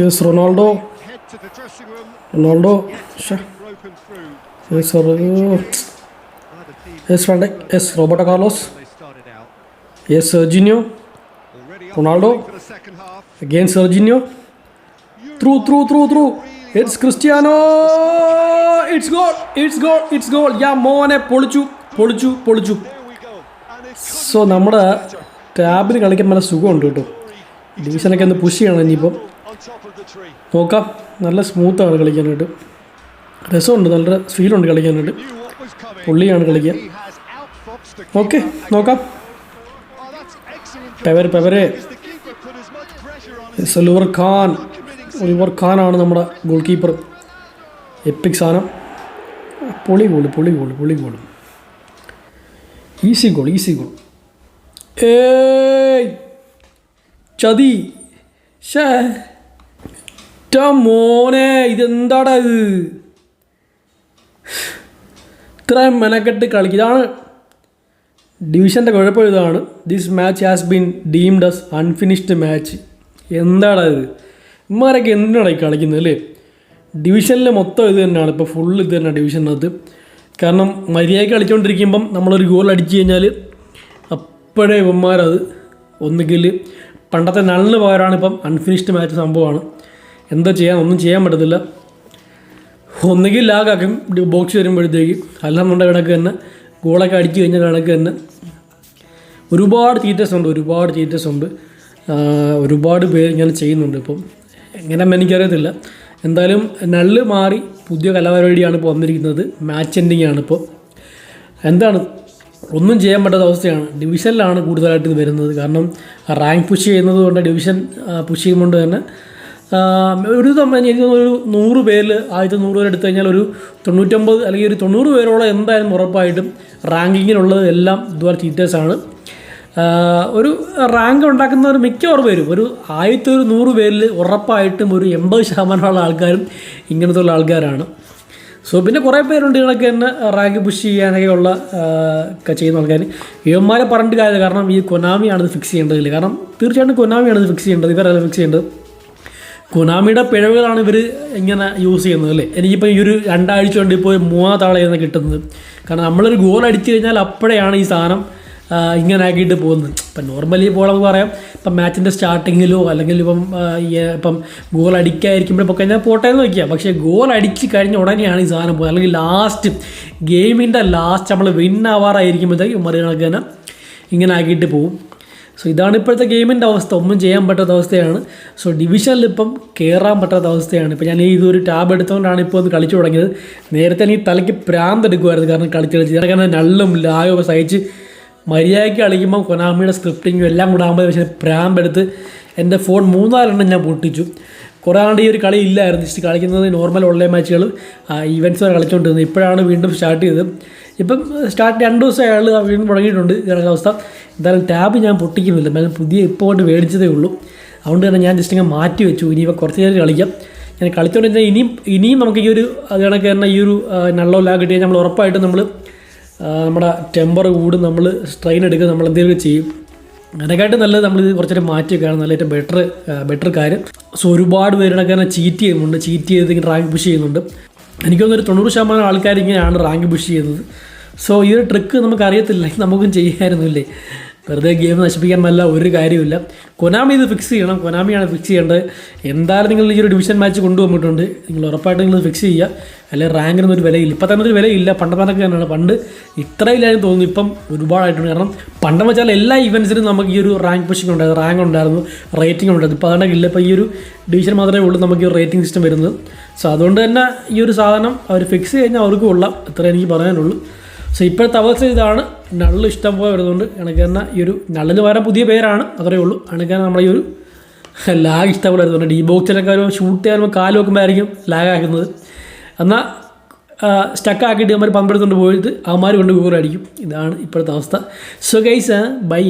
Yes Ronaldo Ronaldo. Yes yes front yes Roberto Carlos. Yes Serginho Ronaldo. Again Serginho through through through through it's Cristiano it's goal it's goal it's goal യാ മോനെ പൊളിച്ചു. പൊളിച്ചു പൊളിച്ചു. So നമ്മുടെ ടാബിന് കളിക്കാൻ നല്ല സുഖമുണ്ട് കേട്ടോ. ഡിവിഷനൊക്കെ ഒന്ന് പുഷ് ചെയ്യണം ഇനിയിപ്പം. നോക്കാം. നല്ല സ്മൂത്താണ് കളിക്കാനായിട്ട്. രസമുണ്ട് നല്ല ഫീലുണ്ട് കളിക്കാനായിട്ട്. പുള്ളിയാണ് കളിക്കുക ഓക്കെ. നോക്കാം. പെവർ പെവരെ ഒലിവർ ഖാൻ ഒലിവർ ഖാനാണ് നമ്മുടെ ഗോൾ കീപ്പർ എപ്പിക് സാധനം. പൊളി ഗോൾ പൊളി ഗോൾ പൊളി goal easy goal easy goal ഏയ്! ചതി. ഷേ ടാ മോനെ ഇതെന്താടാ ഇത്? ഇത്രയും മെനക്കെട്ട് കളിക്കും. ഇതാണ് ഡിവിഷന്റെ കുഴപ്പം ഇതാണ്. This match has been deemed as unfinished match എന്താടാ ഇത്? ഇമാരൊക്കെ എന്തിനാണ് ഈ കളിക്കുന്നത് അല്ലേ? ഡിവിഷനിൽ മൊത്തം ഇത് തന്നെയാണ്. ഇപ്പോൾ ഫുൾ ഇത് തന്നെ ഡിവിഷനകത്ത് കാരണം മര്യാദയ്ക്ക് കളിച്ചുകൊണ്ടിരിക്കുമ്പം നമ്മളൊരു ഗോൾ അടിച്ചു കഴിഞ്ഞാൽ അപ്പോഴേ ഇവന്മാരത് ഒന്നുകിൽ പണ്ടത്തെ നള്ളിന് പകരമാണ് ഇപ്പം അൺഫിനിഷ്ഡ് മാച്ച് സംഭവമാണ്. എന്താ ചെയ്യാൻ ഒന്നും ചെയ്യാൻ പറ്റത്തില്ല. ഒന്നുകിൽ ലാഗാക്കും ബോക്സ് വരുമ്പോഴത്തേക്ക്. അല്ലാന്നുണ്ടെങ്കിൽ കണക്ക് തന്നെ ഗോളൊക്കെ അടിച്ചു കഴിഞ്ഞ കണക്ക് തന്നെ ഒരുപാട് തീറ്റേഴ്സ് ഉണ്ട്. ഒരുപാട് തീറ്റേഴ്സ് ഉണ്ട്. ഒരുപാട് പേര് ഇങ്ങനെ ചെയ്യുന്നുണ്ട് ഇപ്പം. എങ്ങനെ എനിക്കറിയത്തില്ല. എന്തായാലും നള്ള് മാറി പുതിയ കലാപരിപാടിയാണ് ഇപ്പോൾ വന്നിരിക്കുന്നത്. മാച്ച് എൻഡിങ് ആണ് ഇപ്പോൾ എന്താണ്? ഒന്നും ചെയ്യാൻ പറ്റാത്ത അവസ്ഥയാണ്. ഡിവിഷനിലാണ് കൂടുതലായിട്ട് ഇത് വരുന്നത്. കാരണം റാങ്ക് പുഷ് ചെയ്യുന്നത് കൊണ്ട് ഡിവിഷൻ പുഷ് ചെയ്യുമ്പോൾ തന്നെ ഒരു തമ്മിൽ ഒരു നൂറ് പേരിൽ ആദ്യത്തെ നൂറ് പേര് എടുത്തു കഴിഞ്ഞാൽ ഒരു തൊണ്ണൂറ്റൊമ്പത് അല്ലെങ്കിൽ ഒരു തൊണ്ണൂറ് പേരോളം എന്തായാലും ഉറപ്പായിട്ടും റാങ്കിങ്ങിനുള്ളത് എല്ലാം ഇതുപോലെ ടീച്ചേഴ്സാണ് ഒരു റാങ്ക് ഉണ്ടാക്കുന്നവർ മിക്കവാറും പേരും ഒരു ആദ്യത്തെ ഒരു നൂറ് പേരിൽ ഉറപ്പായിട്ടും ഒരു എൺപത് ശതമാനമുള്ള ആൾക്കാരും ഇങ്ങനത്തെ ഉള്ള ആൾക്കാരാണ്. സോ പിന്നെ കുറേ പേരുണ്ട് ഇതൊക്കെ തന്നെ റാങ്ക് പുഷ് ചെയ്യാനൊക്കെ ഉള്ള ഒക്കെ ചെയ്യുന്ന ആൾക്കാർ ഇവന്മാരെ പറഞ്ഞിട്ട് കാര്യമില്ല. കാരണം ഈ കൊനാമിയാണ് ഫിക്സ് ചെയ്യേണ്ടതില്ല. കാരണം തീർച്ചയായിട്ടും കൊനാമിയാണ് ഇത് ഫിക്സ് ചെയ്യേണ്ടത്. ഇവരല്ല ഫിക്സ് ചെയ്യേണ്ടത്. കൊനാമിയുടെ പിഴവുകളാണ് ഇവർ ഇങ്ങനെ യൂസ് ചെയ്യുന്നത് അല്ലേ? എനിക്കിപ്പോൾ ഈ ഒരു രണ്ടാഴ്ച കൊണ്ട് ഇപ്പോൾ മൂന്നാം ആളെയാണ് കിട്ടുന്നത്. കാരണം നമ്മളൊരു ഗോൾ അടിച്ചു കഴിഞ്ഞാൽ അപ്പോഴാണ് ഈ സാധനം ഇങ്ങനെ ആക്കിയിട്ട് പോകുന്നത്. ഇപ്പം നോർമലി ഇപ്പോൾ നമുക്ക് പറയാം ഇപ്പം മാച്ചിന്റെ സ്റ്റാർട്ടിങ്ങിലോ അല്ലെങ്കിൽ ഇപ്പം ഇപ്പം ഗോൾ അടിക്കാതിരിക്കുമ്പോൾ ഇപ്പോൾ കഴിഞ്ഞാൽ പോട്ടെ എന്ന് വയ്ക്കുക. പക്ഷേ ഗോൾ അടിച്ച് കഴിഞ്ഞ ഉടനെയാണ് ഈ സാധനം പോകുന്നത്. അല്ലെങ്കിൽ ലാസ്റ്റ് ഗെയിമിന്റെ ലാസ്റ്റ് നമ്മൾ വിൻ ആവാറായിരിക്കുമ്പോഴത്തേക്കും മറികടക്കാൻ ഇങ്ങനെ ആക്കിയിട്ട് പോകും. സോ ഇതാണ് ഇപ്പോഴത്തെ ഗെയിമിന്റെ അവസ്ഥ. ഒന്നും ചെയ്യാൻ പറ്റാത്ത അവസ്ഥയാണ്. സോ ഡിവിഷനിൽ ഇപ്പം കയറാൻ പറ്റാത്ത അവസ്ഥയാണ്. ഇപ്പോൾ ഞാൻ ഈ ഇതൊരു ടാബ് എടുത്തുകൊണ്ടാണ് ഇപ്പോൾ ഒന്ന് കളിച്ചു തുടങ്ങിയത്. നേരത്തെ എനിക്ക് തലയ്ക്ക് പ്രാന്ത് എടുക്കുമായിരുന്നു കാരണം കളിച്ച് കളിച്ച്. ഇതൊക്കെ നല്ലും ലാഗൊക്കെ സഹിച്ച് മര്യാദയ്ക്ക് കളിക്കുമ്പോൾ കൊനാമിയുടെ സ്ക്രിപ്റ്റിങ്ങും എല്ലാം കൂടെ ആകുമ്പോൾ പക്ഷേ പ്രാമ്പെടുത്ത് എന്റെ ഫോൺ മൂന്നാലെണ്ണം ഞാൻ പൊട്ടിച്ചു. കുറേ ആണ്ട് ഈ ഒരു കളി ഇല്ലായിരുന്നു. ജസ്റ്റ് കളിക്കുന്നത് നോർമൽ ഓൺലൈൻ മാച്ചുകൾ ഈവൻസ് വരെ കളിച്ചുകൊണ്ടിരുന്നത് ഇപ്പോഴാണ് വീണ്ടും സ്റ്റാർട്ട് ചെയ്തത്. ഇപ്പം സ്റ്റാർട്ട് രണ്ട് ദിവസം അയാൾ വീണ്ടും തുടങ്ങിയിട്ടുണ്ട് ഇതാണ് അവസ്ഥ എന്തായാലും ടാബ് ഞാൻ പൊട്ടിക്കുന്നില്ല. എന്നാലും പുതിയ ഇപ്പോൾ കൊണ്ട് മേടിച്ചതേ ഉള്ളൂ. അതുകൊണ്ട് തന്നെ ഞാൻ ജസ്റ്റ് ഇങ്ങനെ മാറ്റി വെച്ചു. ഇനിയിപ്പോൾ കുറച്ച് നേരം കളിക്കാം. ഞാൻ കളിച്ചുകൊണ്ട് ഇനിയും ഇനിയും നമുക്ക് ഈ ഒരു അത് കണക്ക് തന്നെ ഈ ഒരു നല്ലോ ലാഗ് കിട്ടിയാൽ നമ്മൾ ഉറപ്പായിട്ടും നമ്മൾ നമ്മുടെ ടെമ്പർ കൂടും നമ്മൾ സ്ട്രെയിൻ എടുക്കുക നമ്മൾ എന്തെങ്കിലും ചെയ്യും. അതിനെക്കാട്ടും നല്ലത് നമ്മൾ ഇത് കുറച്ചൊരു മാറ്റി വെക്കുകയാണ് നല്ല ഏറ്റവും ബെറ്റർ ബെറ്റർ കാര്യം. സോ ഒരുപാട് പേരുടെ തന്നെ ചീറ്റ് ചെയ്യുന്നുണ്ട്. ചീറ്റ് ചെയ്ത് റാങ്ക് പുഷ് ചെയ്യുന്നുണ്ട്. എനിക്ക് തോന്നുന്നു ഒരു തൊണ്ണൂറ് ശതമാനം ആൾക്കാർ ഇങ്ങനെയാണ് റാങ്ക് പുഷ് ചെയ്യുന്നത്. സോ ഈ ഒരു ട്രിക്ക് നമുക്ക് അറിയത്തില്ല നമുക്കും ചെയ്യാമായിരുന്നില്ലേ വെറുതെ ഗെയിം നശിപ്പിക്കാൻ പറ്റില്ല ഒരു കാര്യമില്ല കൊനാമി ഇത് ഫിക്സ് ചെയ്യണം. കൊനാമിയാണ് ഫിക്സ് ചെയ്യേണ്ടത്. എന്തായാലും നിങ്ങൾ ഈ ഒരു ഡിവിഷൻ മാച്ച് കൊണ്ടുവന്നിട്ടുണ്ട്. നിങ്ങൾ ഉറപ്പായിട്ട് നിങ്ങൾ ഫിക്സ് ചെയ്യുക. അല്ലെങ്കിൽ റാങ്കിനൊന്നും ഒരു വിലയില്ല. ഇപ്പം തന്നെ ഒരു വിലയില്ല. പണ്ടത്തെ തന്നെയാണ്. പണ്ട് ഇത്ര ഇല്ലായെന്ന് തോന്നുന്നു. ഇപ്പം ഒരുപാടായിട്ടുണ്ട്. കാരണം പണ്ടെന്ന് വെച്ചാൽ എല്ലാ ഇവൻസിനും നമുക്ക് ഈ ഒരു റാങ്ക് പുഷിംഗ് ഉണ്ടായിരുന്നു. റാങ്ക് ഉണ്ടായിരുന്നു. റേറ്റിംഗ് ഉണ്ടായിരുന്നു. ഇപ്പോൾ അതാണ് ഇല്ല ഇപ്പോൾ ഈ ഒരു ഡിവിഷൻ മാത്രമേ ഉള്ളൂ നമുക്ക് ഈ ഒരു റേറ്റിംഗ് സിസ്റ്റം വരുന്നത്. സോ അതുകൊണ്ട് തന്നെ ഈ ഒരു സാധനം അവർ ഫിക്സ് കഴിഞ്ഞാൽ അവർക്ക് കൊള്ളാം. അത്രേ എനിക്ക് പറയാനുള്ളൂ. സോ ഇപ്പോഴത്തെ അവസ്ഥ ഇതാണ്. നള്ള് ഇഷ്ടം പോലെ വരുന്നുണ്ട് കണക്ക് ഈ ഒരു നള്ളിന് വേറെ പുതിയ പേരാണ് അത്രയേ ഉള്ളൂ. കണക്ക് നമ്മളെ ഈ ഒരു ലാഗ് ഇഷ്ടം പോലെ വരുന്നുണ്ട് ഡി ബോക്സിലൊക്കെ ഒരു ഷൂട്ട് ചെയ്യാൻ കാൽ വെക്കുമ്പോഴായിരിക്കും ലാഗ് ആക്കുന്നത്. എന്നാൽ സ്റ്റക്ക് ആക്കിയിട്ട് അവന്മാർ പമ്പെടുത്തുകൊണ്ട് പോയിട്ട് അവന്മാർ കൊണ്ട് ഗോൾ അടിക്കും ഇതാണ് ഇപ്പോഴത്തെ അവസ്ഥ. So guys bye